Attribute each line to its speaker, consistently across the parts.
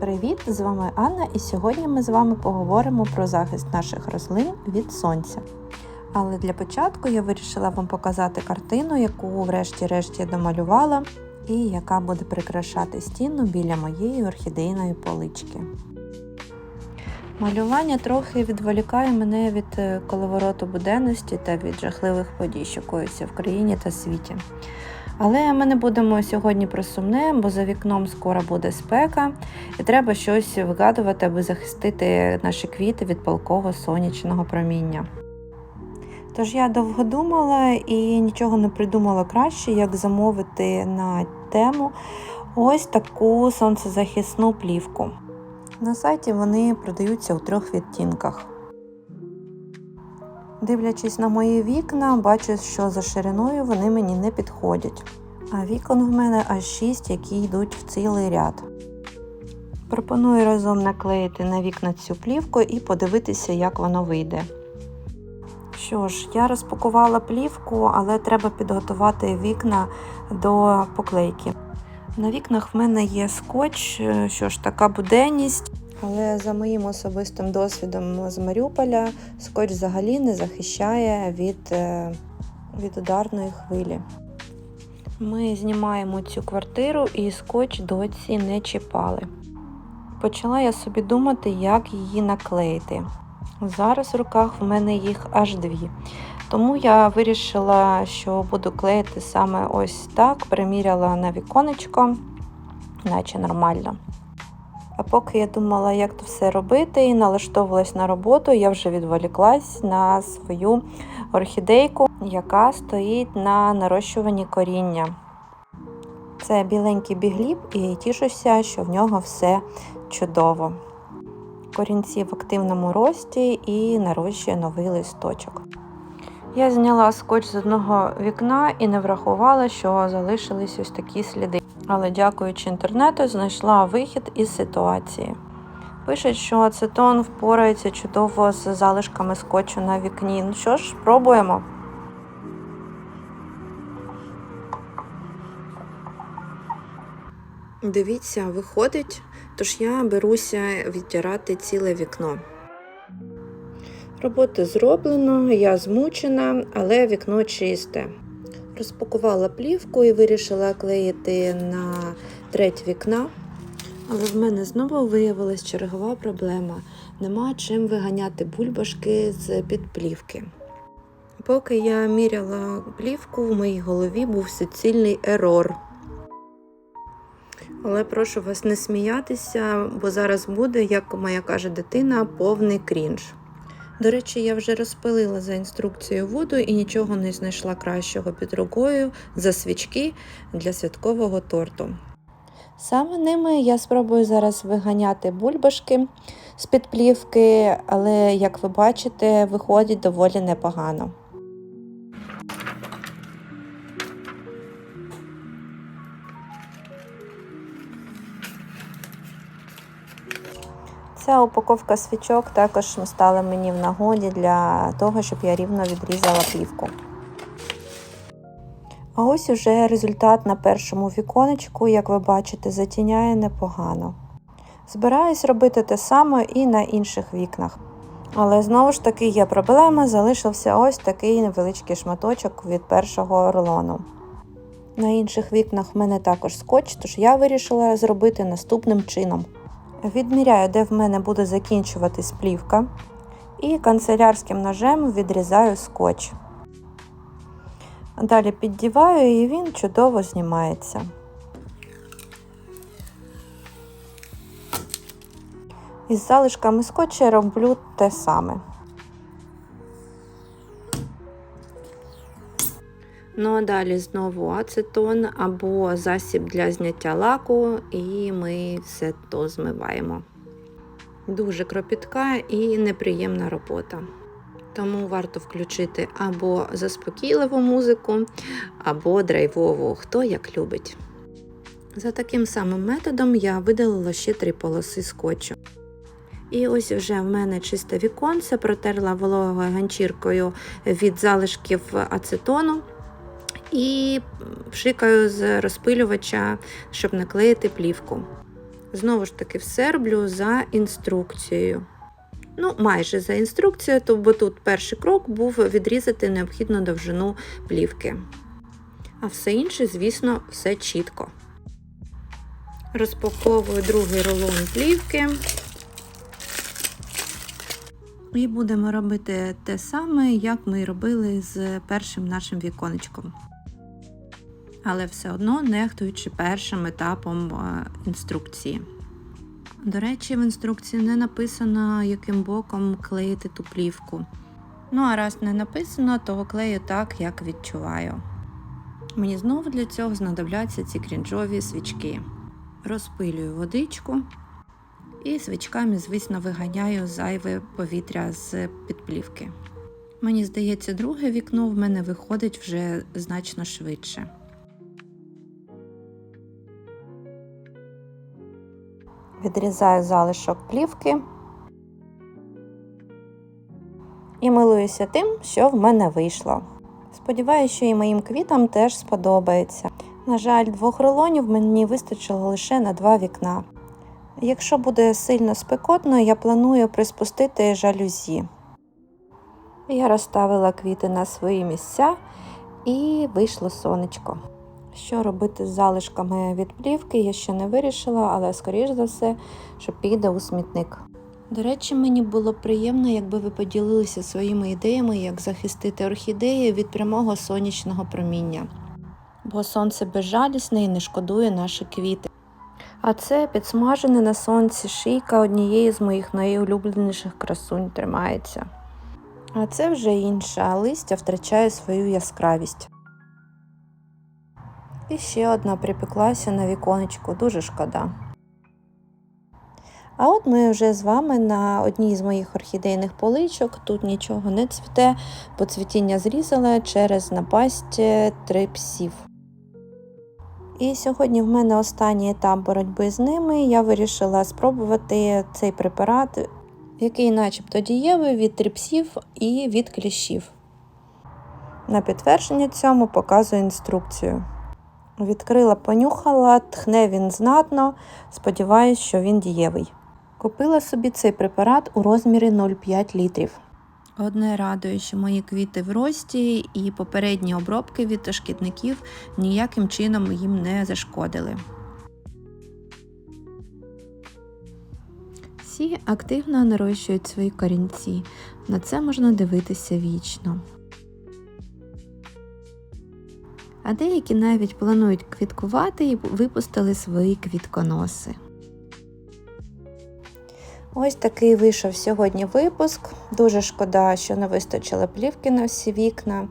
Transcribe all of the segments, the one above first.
Speaker 1: Привіт! З вами Анна, і сьогодні ми з вами поговоримо про захист наших рослин від сонця. Але для початку я вирішила вам показати картину, яку врешті-решт я домалювала, і яка буде прикрашати стіну біля моєї орхідейної полички. Малювання трохи відволікає мене від е, коловороту буденності та від жахливих подій, що коються в країні та світі. Але ми не будемо сьогодні про сумне, бо за вікном скоро буде спека, і треба щось вигадувати, аби захистити наші квіти від палкого сонячного проміння. Тож я довго думала і нічого не придумала краще, як замовити на тему ось таку сонцезахисну плівку. На сайті вони продаються у трьох відтінках. Дивлячись на мої вікна, бачу, що за шириною вони мені не підходять. А вікон в мене аж 6, які йдуть в цілий ряд. Пропоную разом наклеїти на вікна цю плівку і подивитися, як воно вийде. Що ж, я розпакувала плівку, але треба підготувати вікна до поклейки. На вікнах в мене є скотч, що ж така буденність. Але за моїм особистим досвідом з Маріуполя скотч взагалі не захищає від, е, від ударної хвилі. Ми знімаємо цю квартиру і скотч доці не чіпали. Почала я собі думати, як її наклеїти. Зараз в руках в мене їх аж дві. Тому я вирішила, що буду клеїти саме ось так, приміряла на віконечко, наче нормально. А поки я думала, як то все робити, і налаштовувалась на роботу, я вже відволіклась на свою орхідейку, яка стоїть на нарощуванні коріння. Це біленький бігліб, і тішуся, що в нього все чудово. Корінці в активному рості і нарощує новий листочок. Я зняла скотч з одного вікна і не врахувала, що залишились ось такі сліди. Але, дякуючи інтернету, знайшла вихід із ситуації. Пишуть, що ацетон впорається чудово з залишками скотчу на вікні. Ну що ж, пробуємо. Дивіться, виходить, тож я беруся відтирати ціле вікно. Робота зроблено, я змучена, але вікно чисте. Розпакувала плівку і вирішила клеїти на треть вікна. Але в мене знову виявилась чергова проблема. Нема чим виганяти бульбашки з під плівки. Поки я міряла плівку, в моїй голові був суцільний ерор. Але прошу вас не сміятися, бо зараз буде, як моя каже дитина, повний крінж. До речі, я вже розпилила за інструкцією воду і нічого не знайшла кращого під рукою за свічки для святкового торту. Саме ними я спробую зараз виганяти бульбашки з-під плівки, але, як ви бачите, виходить доволі непогано. Ця упаковка свічок також стала мені в нагоді для того, щоб я рівно відрізала плівку. А ось уже результат на першому віконечку, як ви бачите, затіняє непогано. Збираюсь робити те саме і на інших вікнах. Але знову ж таки є проблема, залишився ось такий невеличкий шматочок від першого рулону. На інших вікнах в мене також скотч, тож я вирішила зробити наступним чином. Відміряю, де в мене буде закінчуватись плівка, і канцелярським ножем відрізаю скотч. Далі піддіваю і він чудово знімається. Із залишками скотча роблю те саме. Ну а далі знову ацетон або засіб для зняття лаку, і ми все то змиваємо. Дуже кропітка і неприємна робота. Тому варто включити або заспокійливу музику, або драйвову, хто як любить. За таким самим методом я видалила ще три полоси скотчу. І ось вже в мене чисте віконце, протерла вологою ганчіркою від залишків ацетону і пшикаю з розпилювача, щоб наклеїти плівку. Знову ж таки, все роблю за інструкцією. Ну, майже за інструкцією, то, бо тут перший крок був відрізати необхідну довжину плівки. А все інше, звісно, все чітко. Розпаковую другий рулон плівки. І будемо робити те саме, як ми робили з першим нашим віконечком. Але все одно нехтуючи першим етапом е, інструкції. До речі, в інструкції не написано, яким боком клеїти ту плівку. Ну, а раз не написано, то клею так, як відчуваю. Мені знову для цього знадобляться ці крінжові свічки. Розпилюю водичку і свічками, звісно, виганяю зайве повітря з підплівки. Мені здається, друге вікно в мене виходить вже значно швидше. Відрізаю залишок плівки і милуюся тим, що в мене вийшло. Сподіваюся, що і моїм квітам теж сподобається. На жаль, двох рулонів мені вистачило лише на два вікна. Якщо буде сильно спекотно, я планую приспустити жалюзі. Я розставила квіти на свої місця і вийшло сонечко. Що робити з залишками від плівки, я ще не вирішила, але скоріш за все, що піде у смітник. До речі, мені було приємно, якби ви поділилися своїми ідеями, як захистити орхідеї від прямого сонячного проміння. Бо сонце безжалісне і не шкодує наші квіти. А це підсмажене на сонці шийка однієї з моїх найулюбленіших красунь тримається. А це вже інше, а листя втрачає свою яскравість. І ще одна припеклася на віконечку, дуже шкода. А от ми вже з вами на одній з моїх орхідейних поличок. Тут нічого не цвіте, бо цвітіння зрізала через напасть трипсів. І сьогодні в мене останній етап боротьби з ними. Я вирішила спробувати цей препарат, який начебто дієвий від трипсів і від кліщів. На підтвердження цьому показую інструкцію. Відкрила, понюхала, тхне він знатно, сподіваюсь, що він дієвий. Купила собі цей препарат у розмірі 0,5 літрів. Одне радує, що мої квіти в рості і попередні обробки від шкідників ніяким чином їм не зашкодили. Всі активно нарощують свої корінці. На це можна дивитися вічно. А деякі навіть планують квіткувати і випустили свої квітконоси. Ось такий вийшов сьогодні випуск. Дуже шкода, що не вистачило плівки на всі вікна.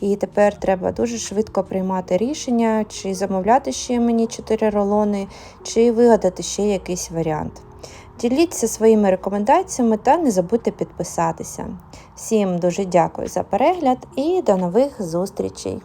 Speaker 1: І тепер треба дуже швидко приймати рішення, чи замовляти ще мені 4 рулони, чи вигадати ще якийсь варіант. Діліться своїми рекомендаціями та не забудьте підписатися. Всім дуже дякую за перегляд і до нових зустрічей!